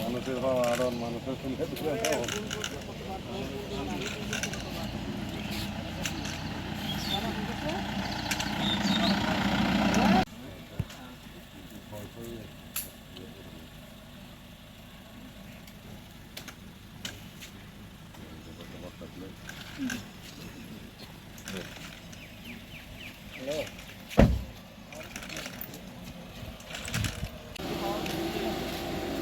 মানুষের হওয়া আরও মানুষের দূরে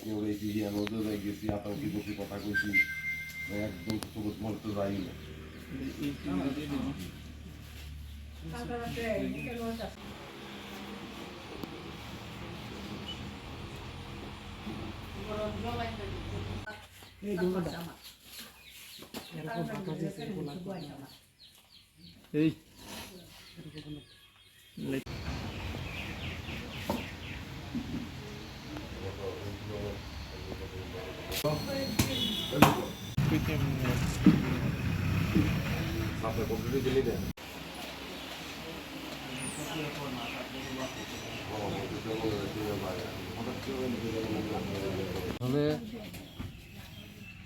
গাইতে উড়ে গিয়ে নদী যাই গেছি আতঙ্কি বসে কথা কইছি একদম সবুজ মনে তো যাই না এই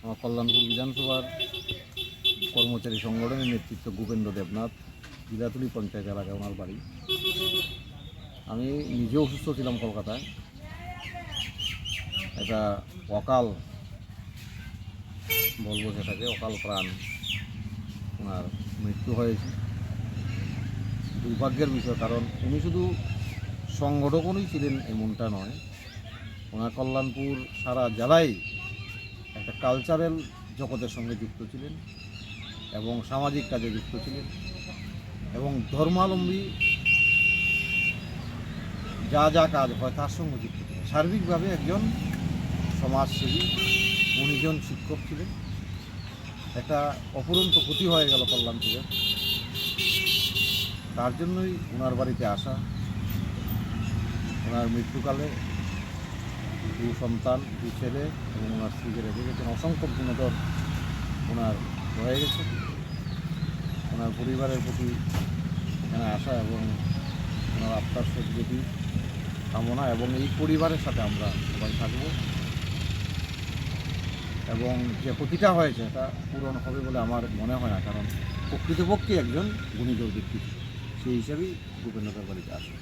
আমার কল্যাণপুর বিধানসভার কর্মচারী সংগঠনের নেতৃত্ব গোপেন্দ্র দেবনাথ জিলাতুলি পঞ্চায়েত এলাকায় ওনার বাড়ি। আমি নিজেও অসুস্থ ছিলাম কলকাতায়। এটা অকাল বলব সেটাকে, অকাল প্রাণ। ওনার মৃত্যু হয়েছে। দুর্ভাগ্যের বিষয়, কারণ উনি শুধু সংগঠকনই ছিলেন এমনটা নয়। ওনার কল্যাণপুর সারা জেলায় একটা কালচারাল জগতের সঙ্গে যুক্ত ছিলেন এবং সামাজিক কাজে যুক্ত ছিলেন এবং ধর্মাবলম্বী যা যা কাজ হয় তার সঙ্গে যুক্ত ছিলেন। সার্বিকভাবে একজন সমাজসেবী। উনিজন শিক্ষক ছিলেন। একটা অপরন্ত ক্ষতি হয়ে গেল কল্যাণপুরের তার জন্যই ওনার বাড়িতে আসা, ওনার মৃত্যুকালে দু সন্তান, দু ছেলে এবং ওনার স্ত্রীকে রেখে গেছেন। অসংখ্য গুণধর ওনার রয়ে গেছে। ওনার পরিবারের প্রতি এখানে আসা এবং ওনার আত্মার সদ্গতি কামনা এবং এই পরিবারের সাথে আমরা সবাই থাকব। এবং যে ক্ষতিটা হয়েছে তা পূরণ হবে বলে আমার মনে হয় না, কারণ প্রকৃতপক্ষে একজন গুণীজন ব্যক্তি সেই হিসাবেই ভূপেন্দ্র বাড়িতে আসে।